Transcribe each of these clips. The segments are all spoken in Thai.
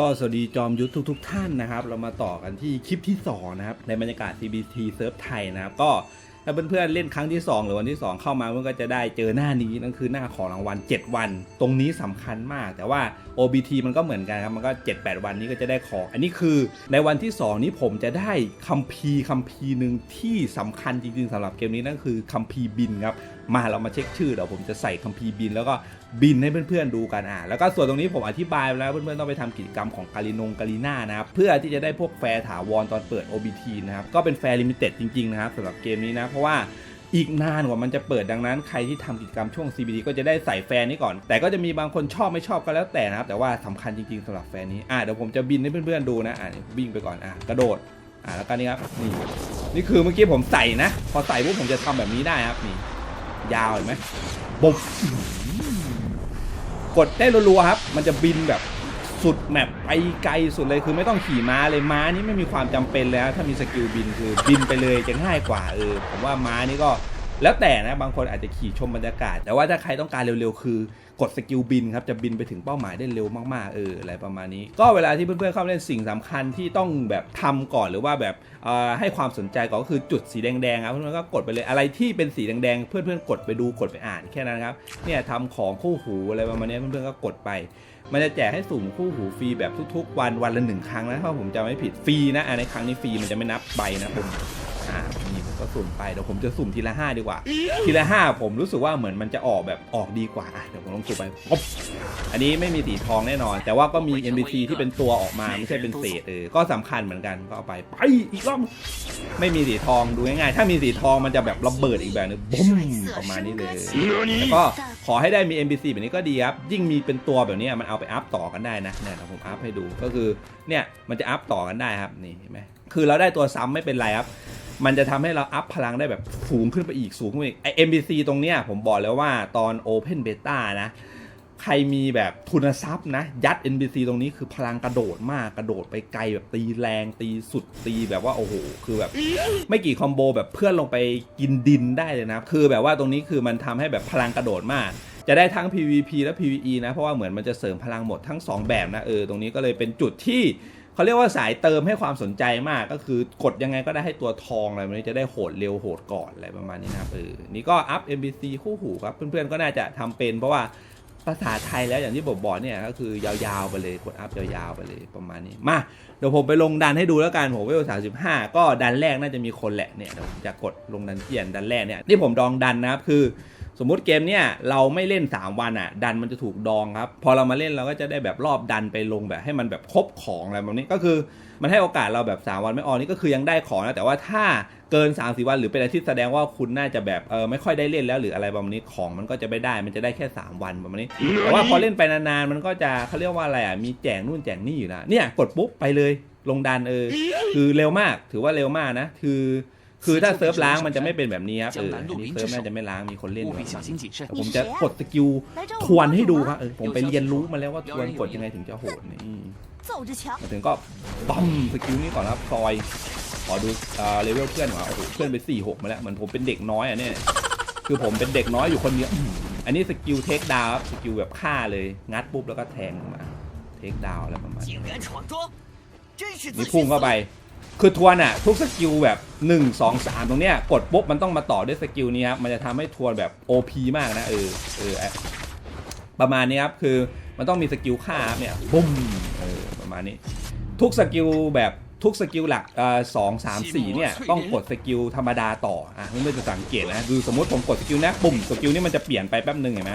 ก็สวัสดีจอมยุทธทุกๆท่านนะครับ เรามาต่อกันที่คลิปที่ 2 นะครับ ในบรรยากาศ CBT เซิร์ฟไทยนะครับ ก็ถ้าเพื่อนๆเล่นครั้งที่ 2 หรือวันที่ 2 เข้ามาเพื่อนก็จะได้เจอหน้านี้นั่นคือหน้าของรางวัล 7 วัน ตรงนี้สำคัญมาก แต่ว่า OBT มันก็เหมือนกันครับ มันก็ 7-8 วันนี้ก็จะได้ของ อันนี้คือในวันที่ 2 นี้ผมจะได้คัมภีร์คัมภีร์หนึ่งที่สำคัญจริงๆสำหรับเกมนี้นั่นคือคัมภีร์บินครับ มาเรามาเช็คชื่อเดี๋ยวผมจะใส่คัมภีร์บิน แล้วก็บินให้เพื่อนๆดูกันอะแล้วก็ส่วนตรงนี้ผมอธิบายไปแล้วเพื่อนๆต้องไปทำกิจกรรมของกาลินงกาลิน่านะครับเพื่อที่จะได้พวกแฟร์ถาวรตอนเปิด OBT นะครับก็เป็นแฟร์ลิมิเต็ดจริงๆนะครับสำหรับเกมนี้นะเพราะว่าอีกนานกว่ามันจะเปิดดังนั้นใครที่ทำกิจกรรมช่วง CBD ก็จะได้ใส่แฟร์นี้ก่อน แต่ก็จะมีบางคนชอบไม่ชอบก็แล้วแต่นะครับ แต่ว่าสำคัญจริงๆสำหรับแฟร์นี้อะเดี๋ยวผมจะบินให้เพื่อนๆดูนะอะวิ่งไปก่อนอะกระโดดอะแล้วก็นี่ครับนี่นี่คือเมื่อกี้ผมใส่นะ พอใส่ปุ๊บผมจะทำแบบนี้ได้ครับนี่ ยาวเห็นไหมบุบกดได้รัวๆครับ มันจะบินแบบสุดแมปไปไกลสุดเลยคือไม่ต้องขี่ม้าเลยม้านี่ไม่มีความจำเป็นแล้ว ถ้ามีสกิลบินคือบินไปเลยจะง่ายกว่าเออผมว่าม้านี่ก็แล้วแต่นะบางคนอาจจะขี่ชมบรรยากาศ แต่ว่าถ้าใครต้องการเร็วๆ คือ กดสกิลบินครับจะบินไปถึงเป้าหมายได้เร็วมากๆเอออะไรประมาณนี้ ก็เวลาที่เพื่อนๆเข้าเล่นสิ่งสำคัญที่ต้องแบบทำก่อนหรือว่าแบบให้ความสนใจก่อนก็คือจุดสีแดงๆครับเพื่อนๆก็กดไปเลยอะไรที่เป็นสีแดงๆเพื่อนๆกดไปดูกดไปอ่านแค่นั้นครับเนี่ยทำของคู่หูอะไรประมาณนี้เพื่อนๆก็กดไปมันจะแจกให้สุ่มคู่หูฟรีแบบทุกๆ วันวันละหนึ่งครั้งนะถ้าผมจำไม่ผิดฟรีนะอะในครั้งนี้ฟรีมันจะไม่นับใบนะผมอ่านี่ผม ก็สุ่มไปเดี๋ยวผมจะสุ่มทีละห้าดีกว่า ทีละห้าผมรู้สึกว่าเหมือนมันจะออกแบบออกดีกว่าอะเดี๋ยวผมลองสุ่มไปปุ๊บอันนี้ไม่มีสีทองแน่นอน แต่ว่าก็มี NPC ที่เป็นตัวออกมาไม่ใช่เป็นเศษเออก็สำคัญเหมือนกันก็เอาไปไปอีกรอบไม่มีสีทองดูง่ายๆถ้ามีสีทองมันจะแบบระเบิดอีกแบบนึงบุ้มประมาณนี้เลยแล้วก็ขอให้ได้มี NPC แบบนี้ก็ดีครับยิ่งมีเป็นตัวแบบนี้มันเอาไปอัพต่อกันได้นะเนี่ยเดี๋ยวผมอัพให้ดูก็คือเนี่ยมันจะอัพต่อกันได้ครับนี่เห็นไหม คือเราได้ตัวซ้ำไม่เป็นไรครับมันจะทำให้เราอัพพลังได้แบบสูงขึ้นไปอีกสูงขึ้นไปอีกไอ NPC ตรงเนี้ยผมบอกแล้วว่าตอน Open Beta นะใครมีแบบทุนทรัพย์นะ ยัด NPC ตรงนี้คือพลังกระโดดมากกระโดดไปไกลแบบตีแรงตีสุดตีแบบว่า โอ้โห คือแบบ ไม่กี่คอมโบแบบเพื่อนลงไปกินดินได้เลยนะ คือแบบว่าตรงนี้คือมันทำให้แบบพลังกระโดดมาก จะได้ทั้ง PVP และ PVE นะ เพราะว่าเหมือนมันจะเสริมพลังหมดทั้ง 2 แบบนะ เออ ตรงนี้ก็เลยเป็นจุดที่ เขาเรียกว่าสายเติมให้ความสนใจมากก็คือกดยังไงก็ได้ให้ตัวทองอะไรมันจะได้โหดเร็วโหดก่อนอะไรประมาณนี้นะครับเออนี่ก็อัพ MBC คู่หูครับ เพื่อนๆก็น่าจะทำเป็น เพราะว่าภาษาไทยแล้วอย่างที่ผมบอกเนี่ยก็คือยาวๆไปเลยกดอัพยาวๆไปเลยประมาณนี้มาเดี๋ยวผมไปลงดันให้ดูแล้วกันผมเวลสามสิบห้าก็ดันแรกน่าจะมีคนแหละเนี่ยเดี๋ยวผมจะกดลงดันเปลี่ยนดันแรกเนี่ยนี่ผมดองดันนะครับคือ สมมุติเกมเนี่ยเราไม่เล่น 3 วันอะ ดันมันจะถูกดองครับ พอเรามาเล่นเราก็จะได้แบบรอบดันไปลงแบบให้มันแบบครบของอะไรแบบนี้ก็คือมันให้โอกาสเราแบบ 3 วันไม่ออกนี่ก็คือยังได้ของนะแต่ว่าถ้าเกิน3าสี่วันหรือเป็นอาทิตย์แสดงว่าคุณน่าจะแบบเออไม่ค่อยได้เล่นแล้วหรืออะไรประมาณนี้ของมันก็จะไม่ได้มันจะได้แค่ 3 วันประมาณนี้แต่ว่าพอเล่นไปนานๆมันก็จะเขาเรียกว่าอะไรอะมีแจกนู่นแจกนี่อยู่นะเนี่ยกดปุ๊บไปเลยลงดันเออคือเร็วมากถือว่าเร็วมากนะ คือ คือถ้าเซิร์ฟล้างมันจะไม่เป็นแบบนี้ครับเออนี่เซิร์ฟแม่จะไม่ล้างมีคนเล่นด้วยผมจะกดสกิลทวนให้ดูครับเออผมไปเรียนรู้มาแล้วว่าทวนกดยังไงถึงจะโหดนี่มาถึงก็ปั๊มสกิลนี้ก่อนครับซอยขอดูเลเวลเพื่อนว่าโอ้โหเพื่อนไปสี่หกมาแล้วเหมือนผมเป็นเด็กน้อยอะเนี่ยคือผมเป็นเด็กน้อยอยู่คนเดียวอันนี้สกิลเทคดาวสกิลแบบฆ่าเลยงัดปุ๊บแล้วก็แทงมาเทคดาวแล้วประมาณนี้พุ่งเข้าไป คือทวนอะทุกสกิลแบบ 1 2 3 ตรงเนี้ยกดปุ๊บมันต้องมาต่อด้วยสกิลนี้ครับมันจะทำให้ทวนแบบ OP มากนะเออเออประมาณนี้ครับคือมันต้องมีสกิลฆ่าเนี่ยบุ้มเออประมาณนี้ ทุกสกิลแบบ ทุกสกิลหลักสองสามสี่เนี่ย ต้องกดสกิลธรรมดาต่อ อะเพื่อนๆจะสังเกตนะคือสมมติผมกดสกิลนะปุ่มสกิลนี่มันจะเปลี่ยนไปแป๊บหนึ่งเห็นไหม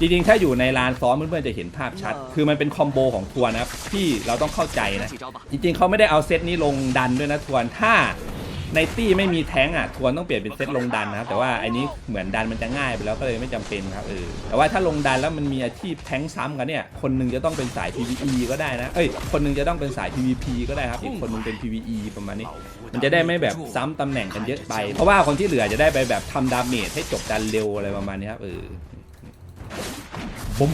จริงๆ ถ้าอยู่ในลานซ้อมเพื่อนๆจะเห็นภาพชัด คือมันเป็นคอมโบของทัวร์นะที่เราต้องเข้าใจนะ จริงๆเขาไม่ได้เอาเซตนี้ลงดันด้วยนะทัวร์ถ้า ในตี้ไม่มีแท้งอะทวนต้องเปลี่ยนเป็นเซตลงดันนะครับแต่ว่าอันนี้เหมือนดันมันจะง่ายไปแล้วก็เลยไม่จำเป็นครับเออแต่ว่าถ้าลงดันแล้วมันมีอาชีพแท้งซ้ำกันเนี่ยคนหนึงจะต้องเป็นสาย PVE ก็ได้นะเอ้ยคนหนึงจะต้องเป็นสาย PVP ก็ได้ครับอีกคนหนึงเป็น PVE ประมาณนี้ มันจะได้ไม่แบบซ้ำตำแหน่งกันเยอะไป เพราะว่าคนที่เหลือจะได้ไปแบบทำดาเมจให้จบดันเร็วอะไรประมาณนี้ครับเออบุ้ม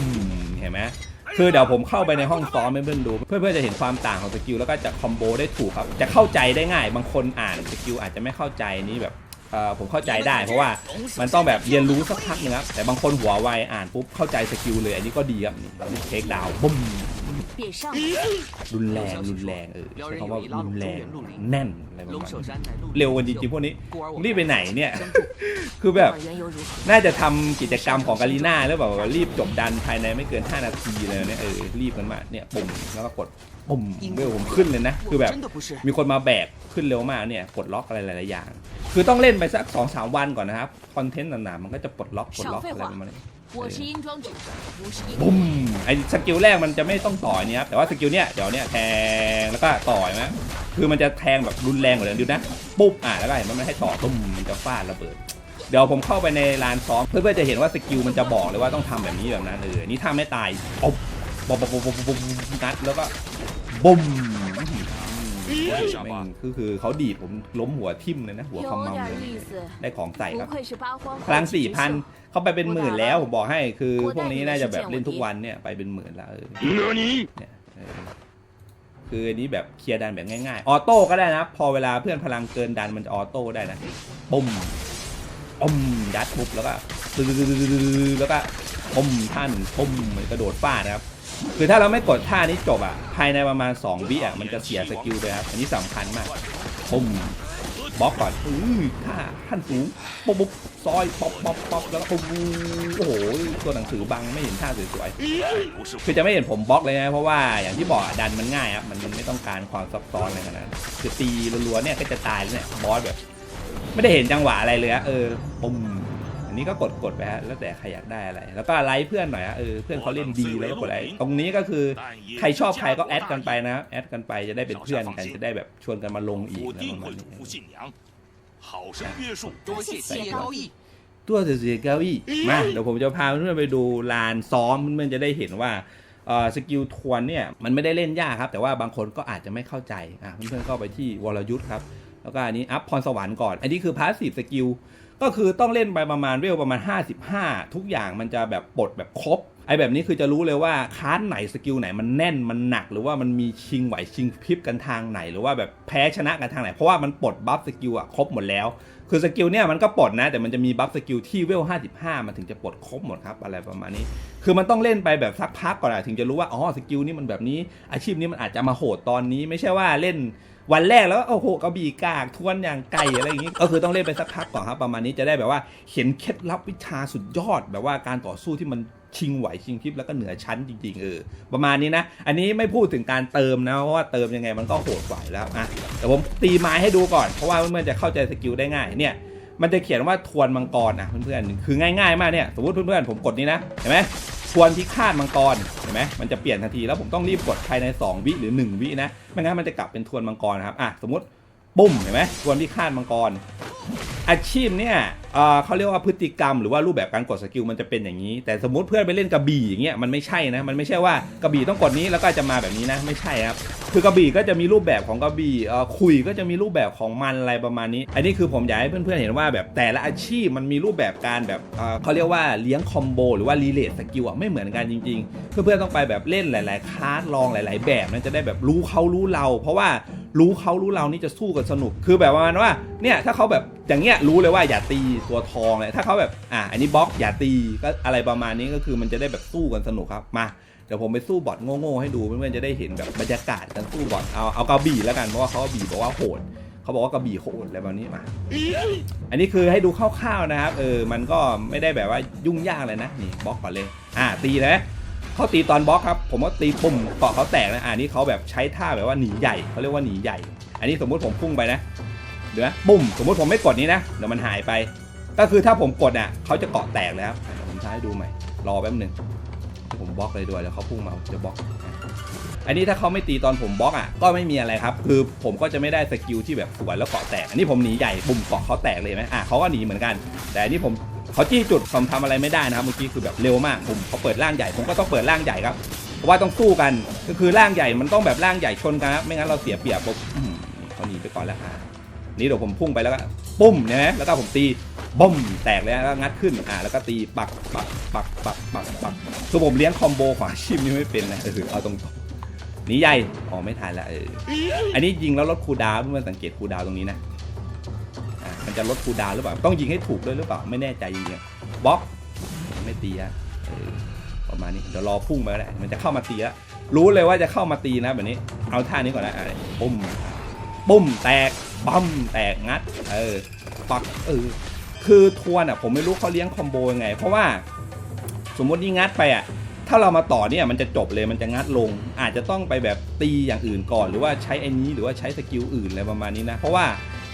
เห็นไหม คือเดี๋ยวผมเข้าไปในห้องซ้อมให้เพื่อนดูเพื่อนๆจะเห็นความต่างของสกิลแล้วก็จะคอมโบได้ถูกครับ จะเข้าใจได้ง่าย บางคนอ่านสกิลอาจจะไม่เข้าใจนี่แบบเอ่อผมเข้าใจได้เพราะว่ามันต้องแบบเรียนรู้สักพักนึงครับแต่บางคนหัวไวอ่านปุ๊บเข้าใจสกิลเลยอันนี้ก็ดีครับนี่เทคดาวบุ้ม 便上。 รุนแรงรุนแรงเออใช้คำว่ารุนแรงแน่นอะไรประมาณนี้เร็วกันจริงๆพวกนี้รีบไปไหนเนี่ย คือแบบ 二元又如何？ น่าจะทำกิจกรรมของกาลีน่าหรือเปล่าว่ารีบจบดันภายในไม่เกิน 5 นาทีเลยเนี่ยเออรีบกันมาเนี่ยปุ่มแล้วก็กดปุ่มเวลผมขึ้นเลยนะ คือแบบ 真的不是。 มีคนมาแบกขึ้นเร็วมากเนี่ยปลดล็อกอะไรหลายๆอย่าง คือต้องเล่นไปสักสองสามวันก่อนนะครับ คอนเทนต์ต่างๆมันก็จะปลดล็อกปลดล็อกอะไรประมาณนี้ 我是鹰庄主，不是鹰 บุ้มไอ้สกิลแรกมันจะไม่ต้องต่อยเนี่ยครับแต่ว่าสกิลเนี้ยเดี๋ยวเนี้ยแทงแล้วก็ต่อยนะคือมันจะแทงแบบรุนแรงกว่าเดิมดูนะปุ๊บอ่ะแล้วก็เห็นว่ามันให้ต่อตุ้มมันจะฟาดระเบิด เดี๋ยวผมเข้าไปในลานซ้อมเพื่อๆจะเห็นว่าสกิลมันจะบอกเลยว่าต้องทำแบบนี้แบบนั้นเออนี่ถ้าไม่ตายปุ๊บปุ๊บปุ๊บปุ๊บปุ๊บปุ๊บนัดแล้วก็บุ้ม ไม่งคือคือเขาดีดผมล้มหัวทิ่มเลยนะ หัวคำมังเลยได้ของใส่ครับพลังสี่พันเขาไปเป็นหมื่นแล้วผมบอกให้คือพวกนี้น่าจะแบบเล่นทุกวันเนี่ยไปเป็นหมื่นแล้วเออนี่คืออันนี้แบบเคลียร์ดันแบบง่ายๆ ออโต้ก็ได้นะ พอเวลาเพื่อนพลังเกินดันมันจะออโต้ได้นะปุ้มปุ้มดัดปุ๊บแล้วก็แล้วก็ปุ้มท่านปุ้มกระโดดฟาดนะครับ คือถ้าเราไม่กดท่านี้จบอะ ภายในประมาณ 2 วิอะมันจะเสียสกิลเลยครับ อันนี้สำคัญมากปุ่มบล็อกก่อนอื้อท่าท่านสูงปุ๊บปุ๊บซอยป๊อปป๊อปป๊อปแล้วก็ปุ๊บโอ้โห ตัวหนังสือบังไม่เห็นท่าสวยๆ คือจะไม่เห็นผมบล็อกเลยนะ เพราะว่าอย่างที่บอกดันมันง่ายครับ มันไม่ต้องการความซับซ้อนอะไรขนาดนั้นคือตีรัวๆเนี่ยก็จะตายแล้วเนี่ยบอสแบบ ไม่ได้เห็นจังหวะอะไรเลยอะเออปุ่ม อันนี้ก็กดกดไปฮะแล้วแต่ใครอยากได้อะไร แล้วก็ไลค์เพื่อนหน่อยฮะเออเพื่อนเขาเล่นดีเล้วกดไลค์ตรงนี้ก็คือใครชอบใครก็แอดกันไปนะแอดกันไปจะได้เป็นเพื่อนกันจะได้แบบชวนกันมาลงอีกนะประมาณนี้ตัวเสียเก้าอี้มาเดี๋ยวผมจะพาเพื่อนไปดูลานซ้อมเพื่อนจะได้เห็นว่าสกิลทวนเนี่ยมันไม่ได้เล่นยากครับ แต่ว่าบางคนก็อาจจะไม่เข้าใจอะเพื่อนๆก็ไปที่วรยุทธ์ครับ แล้วก็อันนี้อัพพรสวรรค์ก่อน อันนี้คือพาสซีฟสกิล ก็คือต้องเล่นไปประมาณเวลประมาณ 55 ทุกอย่างมันจะแบบปลดแบบครบ ไอ้แบบนี้คือจะรู้เลยว่าค้านไหนสกิลไหนมันแน่นมันหนัก หรือว่ามันมีชิงไหวชิงพริบกันทางไหน หรือว่าแบบแพ้ชนะกันทางไหน เพราะว่ามันปลดบัฟสกิลอะครบหมดแล้ว คือสกิลเนี่ยมันก็ปลดนะ แต่มันจะมีบัฟสกิลที่เวล 55 มันถึงจะปลดครบหมดครับอะไรประมาณนี้ คือมันต้องเล่นไปแบบสักพักก่อนอะถึงจะรู้ว่าอ๋อสกิลนี้มันแบบนี้ อาชีพนี้มันอาจจะมาโหดตอนนี้ไม่ใช่ว่าเล่นวันแรกแล้วโอ้โหกระบี่กากทวนอย่างไก่อะไรอย่างงี้ก็คือต้องเล่นไปสักพักก่อนครับประมาณนี้จะได้แบบว่าเห็นเคล็ดลับวิชาสุดยอดแบบว่าการต่อสู้ที่มัน ชิงไหวชิงพริบแล้วก็เหนือชั้นจริงๆเออประมาณนี้นะ อันนี้ไม่พูดถึงการเติมนะเพราะว่าเติมยังไงมันก็โหดกว่าแล้วอะแต่ผมตีไม้ให้ดูก่อน เพราะว่าเพื่อนๆจะเข้าใจสกิลได้ง่ายเนี่ยมันจะเขียนว่าทวนมังกรอะเพื่อนๆคือง่ายๆมากเนี่ยสมมติเพื่อนๆผมกดนี้นะเห็นไหมทวนพิฆาตมังกรเห็นไหมมันจะเปลี่ยนทันทีแล้วผมต้องรีบกดภายใน 2 วิหรือ 1 วินะไม่งั้นมันจะกลับเป็นทวนมังกรครับอะสมมติปุ้มเห็นไหมทวนพิฆาตมังกร อาชีพเนี่ยเขาเรียกว่าพฤติกรรมหรือว่ารูปแบบการกดสกิลมันจะเป็นอย่างนี้ แต่สมมติเพื่อนไปเล่นกระบี่อย่างเงี้ยมันไม่ใช่นะมันไม่ใช่ว่ากระบี่ต้องกดนี้แล้วก็จะมาแบบนี้นะไม่ใช่ครับคือกระบี่ก็จะมีรูปแบบของกระบี่คุยก็จะมีรูปแบบของมันอะไรประมาณนี้ อันนี้คือผมอยากให้เพื่อนๆเห็นว่าแบบแต่ละอาชีพมันมีรูปแบบการแบบเอ่อเขาเรียกว่าเลี้ยงคอมโบหรือว่ารีเลทสกิลอะไม่เหมือนกันจริงๆ เพื่อนๆต้องไปแบบเล่นหลาย ๆคลาสลองหลาย ๆ แบบนะจะได้แบบรู้เขารู้เรา เพราะว่ารู้เขารู้เรานี่จะสู้กันสนุก คือแบบประมาณว่าเนี่ยถ้าเขาแบบอย่างเงี้ยรู้เลยว่าอย่าตีตัวทองเลยถ้าเขาแบบอะอันนี้บล็อกอย่าตีก็อะไรประมาณนี้ก็คือมันจะได้แบบสู้กันสนุกครับมาเดี๋ยวผมไปสู้บอทโง่ๆให้ดูเพื่อนๆจะได้เห็นแบบบรรยากาศการสู้บอทเอาเอากระบี่แล้วกันเพราะว่าเขาบีบอกว่าโหดเขาบอกว่ากระบี่โหดอะไรแบบนี้มา อันนี้คือให้ดูคร่าวๆนะครับเออมันก็ไม่ได้แบบว่ายุ่งยากเลยนะนี่บล็อกก่อนเลยอ่าตีนะเขาตีตอนบล็อกครับผมก็ตีปุ่มเกาะเขาแตกนะอ่านี่เขาแบบใช้ท่าแบบว่าหนีใหญ่เขาเรียกว่าหนีใหญ่ อันนี้สมมุติผมพุ่งไปนะเดี๋ยวนะปุ่มสมมติผมไม่กดนี้นะเดี๋ยวมันหายไป ก็คือถ้าผมกดอะเขาจะเกาะแตกเลยครับเดี๋ยวผมท้ายดูใหม่ รอแป๊บหนึ่งผมบล็อกเลยด้วยแล้วเขาพุ่งมาจะบล็อก อันนี้ถ้าเขาไม่ตีตอนผมบล็อกอะก็ไม่มีอะไรครับ คือผมก็จะไม่ได้สกิลที่แบบสวนแล้วเกาะแตก อันนี้ผมหนีใหญ่ปุ่มเกาะเขาแตกเลยไหมอะเขาก็หนีเหมือนกัน แต่อันนี้ผมเขาจี้จุดผมทำอะไรไม่ได้นะครับเมื่อกี้คือแบบเร็วมากผมเขาเปิดร่างใหญ่ผมก็ต้องเปิดร่างใหญ่ครับเพราะว่าต้องสู้กันก็คือร่างใหญ่มันต้องแบบร่างใหญ่ชนกันครับไม่งั้นเราเสียเปรียบปุ๊บเขาหนีไปก่อนแล้วอะนี่เดี๋ยวผมพุ่งไปแล้วก็ปุ้มเนี่ยนะแล้วก็ผมตี บุ้มแตกเลยแล้วก็งัดขึ้นอ่าแล้วก็ตีปักปักปักปักปักปักคือผมเลี้ยงคอมโบของอาชีพนี้ไม่เป็นนะเออเอาตรงๆนีใหญ่อ๋อไม่ทันละเอออันนี้ยิงแล้วลดคูดาวเพื่อนสังเกตคูดาวตรงนี้นะอ่ามันจะลดคูดาวหรือเปล่าต้องยิงให้ถูกด้วยหรือเปล่าไม่แน่ใจจริงๆบล็อกไม่ตีอะเออประมาณนี้เดี๋ยวรอพุ่งไปก็ได้มันจะเข้ามาตีแล้วรู้เลยว่าจะเข้ามาตีนะแบบนี้ เอาท่านี้ก่อนนะอะปุ้มปุ้มแตกปั๊มแตกงัด เออปักเออ คือทวนอะผมไม่รู้เขาเลี้ยงคอมโบยังไง เพราะว่าสมมตินี่งัดไปอะถ้าเรามาต่อเนี่ยมันจะจบเลยมันจะงัดลง อาจจะต้องไปแบบตีอย่างอื่นก่อน หรือว่าใช้ไอ้นี้หรือว่าใช้สกิลอื่นอะไรประมาณนี้นะ เพราะว่า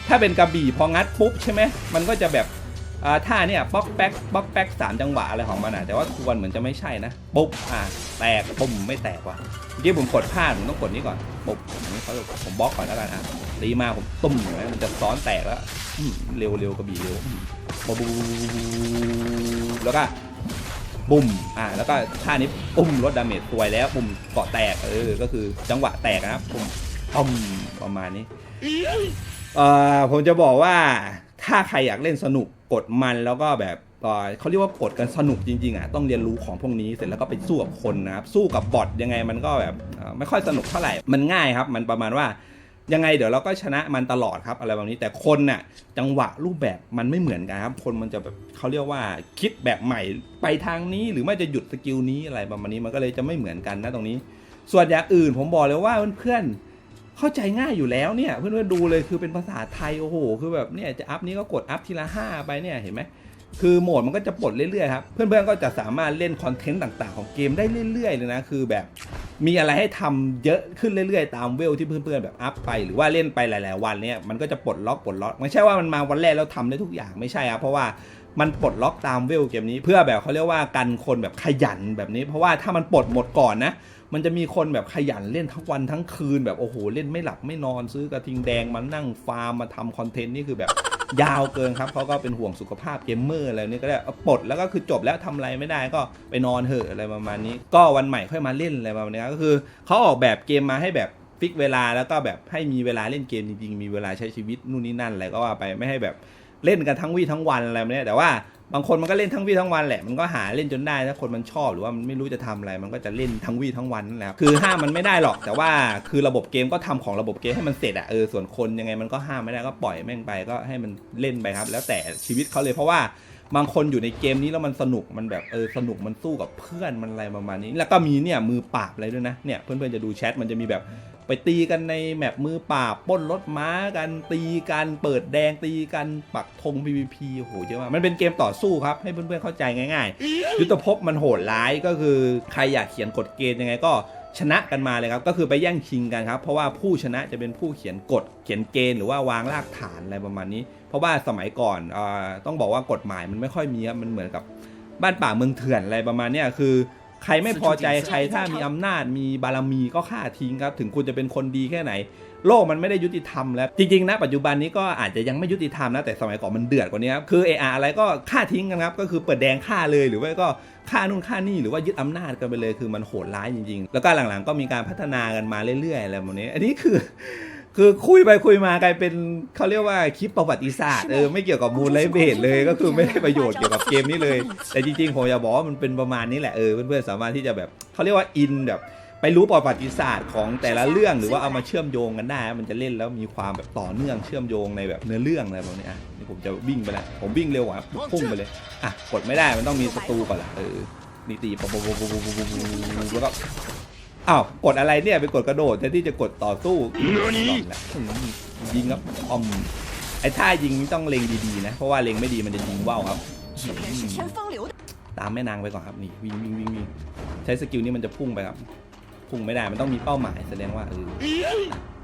ถ้าเป็นกระบี่พองัดปุ๊บใช่ไหมมันก็จะแบบ ท่าเนี่ยป๊อกแป๊กป๊อกแป๊กสามจังหวะอะไรของมันอะแต่ว่าทวนเหมือนจะไม่ใช่นะปุ๊บอะแตกปุ่มไม่แตกว่ะเมื่อกี้ผมกดพลาดผมต้องกดนี้ก่อนปุ๊บอันนี้เขาผมบล็อกก่อนแล้วกันอะตีมาผมตุ้มเห็นไหมมันจะซ้อนแตกแล้วเร็วเร็วกระบี่เร็วอืมปุ๊บแล้วก็ปุ่มอ่าแล้วก็ท่านี้ปุ่มลดดาเมจตัวแล้วปุ่มเกาะแตกเออก็คือจังหวะแตกนะครับปุ่มปุ่มประมาณนี้เอ่อผมจะบอกว่าถ้าใครอยากเล่นสนุก กดมันแล้วก็แบบเอ่อเขาเรียกว่ากดกันสนุกจริงๆอะต้องเรียนรู้ของพวกนี้เสร็จแล้วก็ไปสู้กับคนนะครับสู้กับบอทยังไงมันก็แบบไม่ค่อยสนุกเท่าไหร่มันง่ายครับ มันประมาณว่ายังไงเดี๋ยวเราก็ชนะมันตลอดครับอะไรแบบนี้แต่คนน่ะจังหวะรูปแบบมันไม่เหมือนกันครับ คนมันจะแบบเขาเรียกว่าคิดแบบใหม่ไปทางนี้หรือไม่จะหยุดสกิลนี้อะไรประมาณนี้มันก็เลยจะไม่เหมือนกันนะตรงนี้ ส่วนอย่างอื่นผมบอกเลยว่าเพื่อนๆ เข้าใจง่ายอยู่แล้วเนี่ย เพื่อนๆดูเลยคือเป็นภาษาไทยโอ้โหคือแบบเนี่ยจะอัพนี้ก็กดอัพทีละห้าไปเนี่ยเห็นไหมคือโหมดมันก็จะปลดเรื่อยๆครับ เพื่อนๆก็จะสามารถเล่นคอนเทนต์ต่างๆ ของเกมได้เรื่อยๆเลยนะคือแบบมีอะไรให้ทำเยอะขึ้นเรื่อยๆ ตามเวลที่เพื่อนๆแบบอัพไป หรือว่าเล่นไปหลายๆวันเนี่ยมันก็จะปลดล็อกปลดล็อกไม่ใช่ว่ามันมาวันแรกแล้วทำได้ทุกอย่างไม่ใช่ครับเพราะว่ามันปลดล็อกตามเวลเกมนี้เพื่อแบบเขาเรียกว่ากันคนแบบขยันแบบนี้ เพราะว่าถ้ามันปลดหมดก่อนนะ มันจะมีคนแบบขยันเล่นทั้งวันทั้งคืนแบบโอ้โหเล่นไม่หลับไม่นอนซื้อกระทิงแดงมานั่งฟาร์มมาทำคอนเทนต์นี่คือแบบยาวเกินครับเขาก็เป็นห่วงสุขภาพเกมเมอร์อะไรนี่ก็ได้ปลดแล้วก็คือจบแล้วทำอะไรไม่ได้ก็ไปนอนเถอะอะไรประมาณนี้ ก็วันใหม่ค่อยมาเล่นอะไรประมาณนี้ก็คือเขาออกแบบเกมมาให้แบบฟิกเวลาแล้วก็แบบให้มีเวลาเล่นเกมจริงๆมีเวลาใช้ชีวิตนู่นนี่นั่นอะไรก็ว่าไปไม่ให้แบบเล่นกันทั้งวี่ทั้งวันอะไรแบบนี้แต่ว่า บางคนมันก็เล่นทั้งวี่ทั้งวันแหละมันก็หาเล่นจนได้ถ้าคนมันชอบหรือว่ามันไม่รู้จะทำอะไร มันก็จะเล่นทั้งวี่ทั้งวันนั่นแหละคือห้ามมันไม่ได้หรอกแต่ว่าคือระบบเกมก็ทำของระบบเกมให้มันเสร็จอะเออส่วนคนยังไงมันก็ห้ามไม่ได้ก็ปล่อยแม่งไปก็ให้มันเล่นไปครับ แล้วแต่ชีวิตเขาเลยเพราะว่าบางคนอยู่ในเกมนี้แล้วมันสนุกมันแบบเออสนุกมันสู้กับเพื่อนมันอะไรประมาณนี้ แล้วก็มีเนี่ยมือปราบอะไรด้วยนะเนี่ยเพื่อนๆจะดูแชทมันจะมีแบบ ไปตีกันในแมปมือปราบปล้นรถม้ากันตีกันเปิดแดงตีกันปักธง PVP โอ้โหเยอะมากมันเป็นเกมต่อสู้ครับ ให้เพื่อนๆเข้าใจง่ายๆ ยุทธภพมันโหดร้ายก็คือใครอยากเขียนกฎเกณฑ์ยังไงก็ชนะกันมาเลยครับ ก็คือไปแย่งชิงกันครับ เพราะว่าผู้ชนะจะเป็นผู้เขียนกฎเขียนเกณฑ์หรือว่าวางรากฐานอะไรประมาณนี้ เพราะว่าสมัยก่อนอาต้องบอกว่ากฎหมายมันไม่ค่อยมีครับมันเหมือนกับบ้านป่าเมืองเถื่อนอะไรประมาณเนี้ยคือ ใครไม่พอใจใครถ้ามีอำนาจมีบารมีก็ฆ่าทิ้งครับ ถึงคุณจะเป็นคนดีแค่ไหน โลกมันไม่ได้ยุติธรรมแล้ว จริงๆนะปัจจุบันนี้ก็อาจจะยังไม่ยุติธรรมนะแต่สมัยก่อนมันเดือดกว่านี้ครับคือเอออะไรก็ฆ่าทิ้งกันครับก็คือเปิดแดงฆ่าเลยหรือว่าก็ฆ่านู่นฆ่านี่หรือว่ายึดอำนาจกันไปเลยคือมันโหดร้ายจริง ๆ แล้วก็หลังๆก็มีการพัฒนากันมาเรื่อยๆอะไรแบบนี้ อันนี้คือ คือคุยไปคุยมากลายเป็นเขาเรียกว่าคลิปประวัติศาสตร์เออไม่เกี่ยวกับมูลไลเบทเลยก็คือไม่ได้ประโยชน์เกี่ยวกับเกมนี้เลย แต่จริงๆผมอยากบอกว่ามันเป็นประมาณนี้แหละเออเพื่อนๆสามารถที่จะแบบเขาเรียกว่าอินแบบไปรู้ประวัติศาสตร์ของแต่ละเรื่องหรือว่าเอามาเชื่อมโยงกันได้ มันจะเล่นแล้วมีความแบบต่อเนื่องเชื่อมโยงในแบบเนื้อเรื่องอะไรแบบนี้อะนี่ผมจะวิ่งไปแล้วผมวิ่งเร็วกว่าพุ่งไปเลยอะกดไม่ได้มันต้องมีศัตรูก่อนละเออนี่ตีปุ๊บปุ๊บปุ๊บปุ๊บปุ๊บปุ๊บแล้วก็ อ้าวกดอะไรเนี่ยไปกดกระโดดแทนที่จะกดต่อสู้ลองนะยิงครับอมไอ้ท่ายิงต้องเล็งดีๆนะ เพราะว่าเล็งไม่ดีมันจะยิงว่าวครับตามแม่นางไปก่อนครับนี่วิ่งวิ่งวิ่งวิ่งใช้สกิลนี้มันจะพุ่งไปครับพุ่งไม่ได้มันต้องมีเป้าหมายแสดงว่าเออ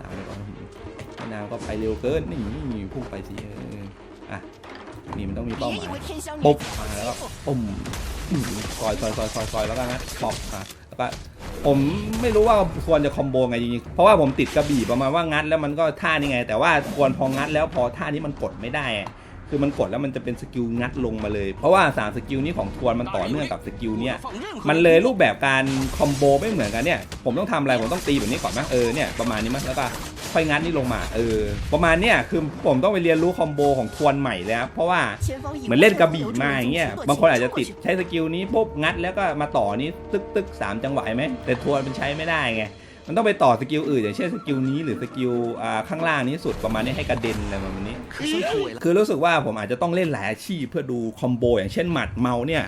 ตามไปก่อนแม่นางก็ไปเร็วเกินนี่พุ่งไปสิเอออะนี่มันต้องมีเป้าหมายปุ๊บมาแล้วก็ปุ่มคอยคอยคอยคอยแล้วกันนะปอกมา แล้วก็ผมไม่รู้ว่าควรจะคอมโบไงจริงๆ เพราะว่าผมติดกระบี่ประมาณว่างัดแล้วมันก็ท่านี่ไง แต่ว่าควรพองัดแล้วพอท่านี้มันกดไม่ได้ คือมันกดแล้วมันจะเป็นสกิลงัดลงมาเลย เพราะว่าสามสกิลนี้ของทวนมันต่อเนื่องกับสกิลเนี้ยมันเลยรูปแบบการคอมโบไม่เหมือนกันเนี่ย ผมต้องทำอะไรผมต้องตีแบบนี้ก่อนไหมเออเนี่ยประมาณนี้มั้งแล้วก็ ค่อยงัดนี่ลงมาเออประมาณเนี้ยคือผมต้องไปเรียนรู้คอมโบของทวนใหม่แล้วเพราะว่าเหมือนเล่นกระบี่มาอย่างเงี้ยบางคนอาจจะติดใช้สกิลนี้ปุ๊บงัดแล้วก็มาต่อนี้ตึกตึกสามจังหวะไหมแต่ทวนมันใช้ไม่ได้ไงมันต้องไปต่อสกิลอื่นอย่างเช่นสกิลนี้หรือสกิลอ่าข้างล่างนี้สุดประมาณนี้ให้กระเด็นอะไรประมาณนี้ คือรู้สึกว่าผมอาจจะต้องเล่นหลายอาชีพเพื่อดูคอมโบอย่างเช่นหมัดเมาเนี่ย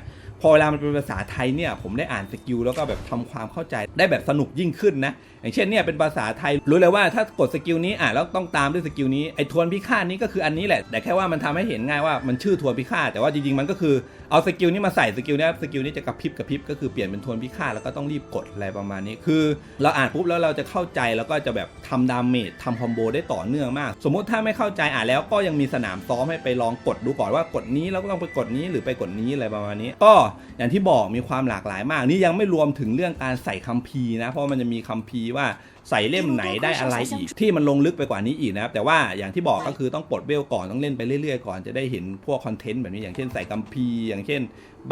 อเวลามันเป็นภาษาไทยเนี่ยผมได้อ่านสกิลแล้วก็แบบทำความเข้าใจได้แบบสนุกยิ่งขึ้นนะ อย่างเช่นเนี่ยเป็นภาษาไทยรู้เลยว่าถ้ากดสกิลนี้อ่านแล้วต้องตามด้วยสกิลนี้ไอ้ทวนพิฆาตนี้ก็คืออันนี้แหละ แต่แค่ว่ามันทำให้เห็นง่ายว่ามันชื่อทวนพิฆาตแต่ว่าจริงๆมันก็คือเอาสกิลนี้มาใส่สกิลนี้สกิลนี้จะกระพริบกระพริบก็คือเปลี่ยนเป็นทวนพิฆาตแล้วก็ต้องรีบกดอะไรประมาณนี้ คือ เราอ่านปุ๊บแล้วเราจะเข้าใจแล้วก็จะแบบทำดาเมจทำคอมโบได้ต่อเนื่องมาก สมมติถ้าไม่เข้าใจอ่านแล้วก็ยังมีสนามซ้อมให้ไปลองกดดูก่อนว่ากดนี้แล้วก็ต้องไปกดนี้หรือไปกดนี้อะไรประมาณนี้ ก็อย่างที่บอกมีความหลากหลายมาก นี่ยังไม่รวมถึงเรื่องการใส่คัมภีร์นะ เพราะมันจะมีคัมภีร์ว่าใส่เล่มไหนได้อะไรอีก ที่มันลงลึกไปกว่านี้อีกนะครับแต่ว่าอย่างที่บอกก็คือต้องปลดเวลก่อนต้องเล่นไปเรื่อยๆก่อนจะได้เห็นพวกคอนเทนต์แบบนี้อย่างเช่นใส่คัมภีร์อย่างเช่น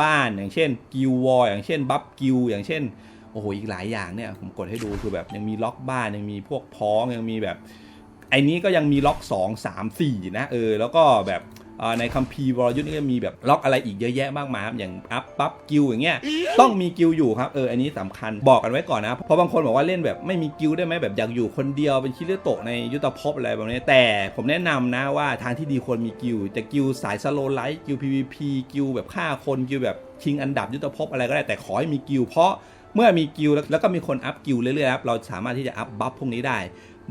บ้านอย่างเช่นกิลวอลอย่างเช่นบัฟกิลอย่างเช่นโอ้โหอีกหลายอย่างเนี่ยผมกดให้ดูคือแบบยังมีล็อกบ้านยังมีพวกพ้องยังมีแบบไอ้นี้ก็ยังมีล็อก 2 3 4 นะเออแล้วก็แบบเอ่อ ในคัมภีร์วรยุทธ์นี่ก็มีแบบล็อกอะไรอีกเยอะแยะมากมายครับอย่างอัพปั๊บกิลอย่างเงี้ยต้องมีกิลอยู่ครับเอออันนี้สำคัญบอกกันไว้ก่อนนะเพราะบางคนบอกว่าเล่นแบบไม่มีกิลได้ไหมแบบอยากอยู่คนเดียวเป็นคิริโตะในยุทธภพอะไรแบบนี้แต่ผมแนะนำนะว่าทางที่ดีควรมีกิลจะกิลสายสโลไลท์กิล PVP กิลแบบฆ่าคนกิลแบบชิงอันดับยุทธภพอะไรก็ได้แต่ขอให้มีกิลเพราะเมื่อมีกิลแล้วแล้วก็มีคนอัพกิลเรื่อยๆครับเราสามารถที่จะอัพบัฟพวกนี้ได้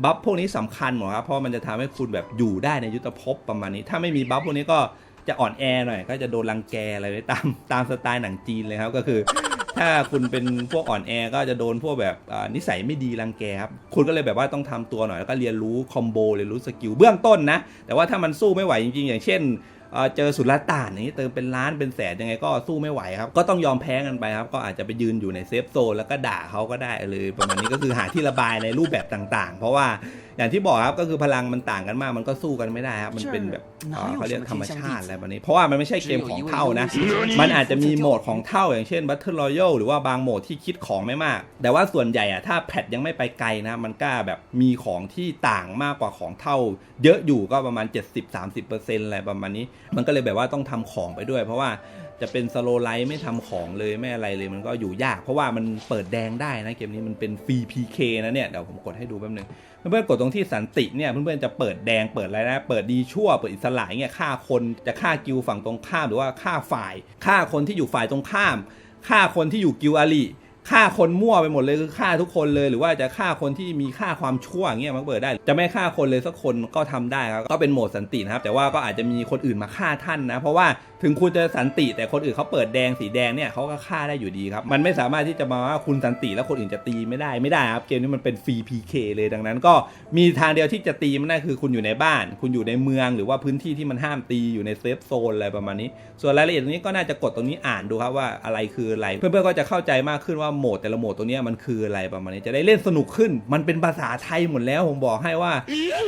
บัฟพวกนี้สำคัญหมดครับเพราะมันจะทำให้คุณแบบอยู่ได้ในยุทธภพประมาณนี้ ถ้าไม่มีบัฟพวกนี้ก็จะอ่อนแอหน่อย ก็จะโดนรังแกอะไรไว้ตามตามสไตล์หนังจีนเลยครับก็คือ ถ้าคุณเป็นพวกอ่อนแอก็จะโดนพวกแบบนิสัยไม่ดีรังแกครับคุณก็เลยแบบว่าต้องทำตัวหน่อยแล้วก็เรียนรู้คอมโบเรียนรู้สกิลเบื้องต้นนะแต่ว่าถ้ามันสู้ไม่ไหวจริงๆ อย่างเช่น เออเจอสุลต่านอย่างนี้เติมเป็นล้านเป็นแสนยังไงก็สู้ไม่ไหวครับ ก็ต้องยอมแพ้กันไปครับ ก็อาจจะไปยืนอยู่ในเซฟโซนแล้วก็ด่าเขาก็ได้เลย ประมาณนี้ก็คือหาที่ระบายในรูปแบบต่าง ๆ เพราะว่าอย่างที่บอกครับก็คือพลังมันต่างกันมากมันก็สู้กันไม่ได้ครับมันเป็นแบบเอ่อเขาเรียกธรรมชาติอะไรแบบนี้ เพราะว่ามันไม่ใช่เกมของเท่านะ มันอาจจะมีโหมดของเท่าอย่างเช่น Battle Royale หรือว่าบางโหมดที่คิดของไม่มาก แต่ว่าส่วนใหญ่อะถ้าแพทยังไม่ไปไกลนะมันกล้าแบบมีของที่ต่างมากกว่าของเท่า เยอะอยู่ก็ประมาณ 70-30%อะไรประมาณนี้ มันก็เลยแบบว่าต้องทำของไปด้วย เพราะว่าจะเป็นสโลไลท์ไม่ทำของเลยไม่อะไรเลยมันก็อยู่ยาก เพราะว่ามันเปิดแดงได้นะเกมนี้มันเป็นฟรี PK นะเนี่ยเดี๋ยวผมกดให้ดูแป๊บนึง เพื่อนๆกดตรงที่สันติเนี่ยเพื่อนๆจะเปิดแดงเปิดอะไรนะเปิดดีชั่วเปิดอิสระเงี้ยฆ่าคนจะฆ่ากิวฝั่งตรงข้ามหรือว่าฆ่าฝ่ายฆ่าคนที่อยู่ฝ่ายตรงข้ามฆ่าคนที่อยู่กิวอาลี ฆ่าคนมั่วไปหมดเลยคือฆ่าทุกคนเลย หรือว่าจะฆ่าคนที่มีค่าความชั่วเงี้ยมันก็เปิดได้ จะไม่ฆ่าคนเลยสักคนก็ทำได้ครับก็เป็นโหมดสันตินะครับแต่ว่าก็อาจจะมีคนอื่นมาฆ่าท่านนะ เพราะว่าถึงคุณจะสันติแต่คนอื่นเขาเปิดแดงสีแดงเนี่ยเขาก็ฆ่าได้อยู่ดีครับ มันไม่สามารถที่จะมาว่าคุณสันติแล้วคนอื่นจะตีไม่ได้ไม่ได้ครับเกมนี้มันเป็นฟรี PK เลยดังนั้น ก็มีทางเดียวที่จะตีมันได้คือคุณอยู่ในบ้าน คุณอยู่ในเมืองหรือว่าพื้นที่ที่มันห้ามตีอยู่ในเซฟโซนอะไรประมาณนี้ ส่วนรายละเอียดตรงนี้ก็น่าจะกดตรงนี้อ่านดูครับว่าอะไรคืออะไร เพื่อนๆก็จะเข้าใจมากขึ้นว่าโหมดแต่ละโหมดตัวเนี้ยมันคืออะไรประมาณนี้จะได้เล่นสนุกขึ้น มันเป็นภาษาไทยหมดแล้วผมบอกให้ว่า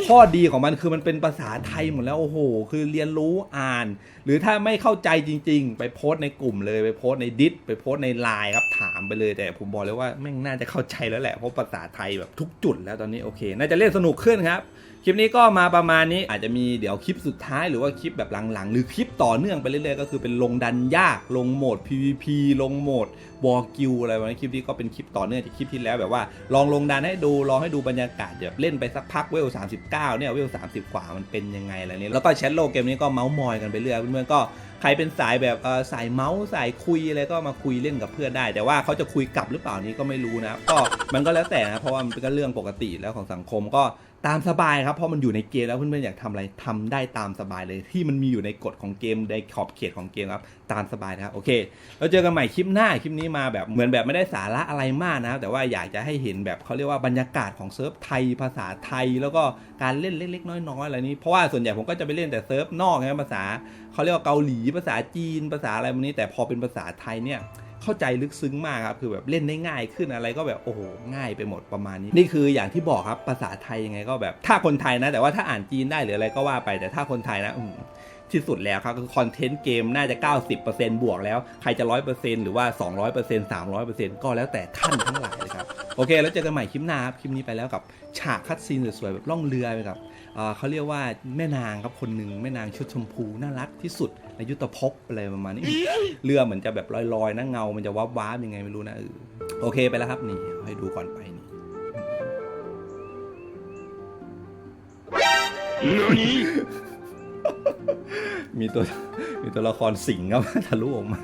ข้อดีของมันคือมันเป็นภาษาไทยหมดแล้วโอ้โห คือเรียนรู้อ่าน หรือถ้าไม่เข้าใจจริง ๆ ไปโพสต์ในกลุ่มเลยไปโพสต์ในดิสไปโพสต์ในไลน์ครับถามไปเลย แต่ผมบอกเลยว่าแม่งน่าจะเข้าใจแล้วแหละเพราะภาษาไทยแบบทุกจุดแล้วตอนนี้โอเค น่าจะเล่นสนุกขึ้นครับ คลิปนี้ก็มาประมาณนี้อาจจะมีเดี๋ยวคลิปสุดท้ายหรือว่าคลิปแบบหลังๆ หรือคลิปต่อเนื่องไปเรื่อยๆ ก็คือเป็นลงดันยากลงโหมด PVP ลงโหมดวอลกิลอะไรแบบนี้คลิปนี้ก็เป็นคลิปต่อเนื่องจากคลิปที่แล้วแบบว่า ลองลงดันให้ดูลองให้ดูบรรยากาศแบบเล่นไปสักพักเวล39เนี่ยเวล30 กว่ามันเป็นยังไงอะไรนี้แล้วก็แชทโลกเกมนี้ก็เมาส์มอยกันไปเรื่อยเพื่อนๆก็ใครเป็นสายแบบเออสายเมาส์สายคุยอะไรก็มาคุยเล่นกับเพื่อนได้ แต่ว่าเขาจะคุยกลับหรือเปล่านี้ก็ไม่รู้นะก็มันก็แล้วแต่นะเพราะว่ามันเป็นก็เรื่องปกติแล้วของสังคมก็ ตามสบายครับเพราะมันอยู่ในเกมแล้วเพื่อนๆอยากทำอะไรทำได้ตามสบายเลย ที่มันมีอยู่ในกฎของเกมในขอบเขตของเกมครับตามสบายนะครับโอเคเราเจอกันใหม่คลิปหน้าคลิปนี้มาแบบเหมือนแบบไม่ได้สาระอะไรมากนะครับแต่ว่าอยากจะให้เห็นแบบเขาเรียกว่าบรรยากาศของเซิร์ฟไทยภาษาไทย แล้วก็การเล่นเล็กๆน้อยๆอะไรนี้เพราะว่าส่วนใหญ่ผมก็จะไปเล่นแต่เซิร์ฟนอกนะภาษาเขาเรียกว่าเกาหลีภาษาจีนภาษาอะไรพวกนี้แต่พอเป็นภาษาไทยเนี่ย เข้าใจลึกซึ้งมากครับคือแบบเล่นได้ง่ายขึ้นอะไรก็แบบโอ้โหง่ายไปหมดประมาณนี้ นี่คืออย่างที่บอกครับภาษาไทยยังไงก็แบบ ถ้าคนไทยนะ แต่ว่าถ้าอ่านจีนได้หรืออะไรก็ว่าไปแต่ถ้าคนไทยนะที่สุดแล้วครับคือคอนเทนต์เกมน่าจะ 90%บวกแล้ว ใครจะ 100%หรือว่า 200% 300%ก็แล้วแต่ท่านทั้งหลายเลยครับ โอเค แล้วเจอกันใหม่คลิปหน้าครับ คลิปนี้ไปแล้วกับฉากคัดซีนสวยๆแบบล่องเรือไปกับเอ่อเขาเรียกว่าแม่นางครับคนหนึ่งแม่นางชุดชมพูน่ารักที่สุดในยุทธภพอะไรประมาณนี้ เรือเหมือนจะแบบลอยๆนะเงา มันจะวับวับยังไงไม่รู้นะเออโอเคไปแล้วครับนี่เอาให้ดูก่อนไปนี่มีตัวมีตัวละครสิงครับทะลุออกมา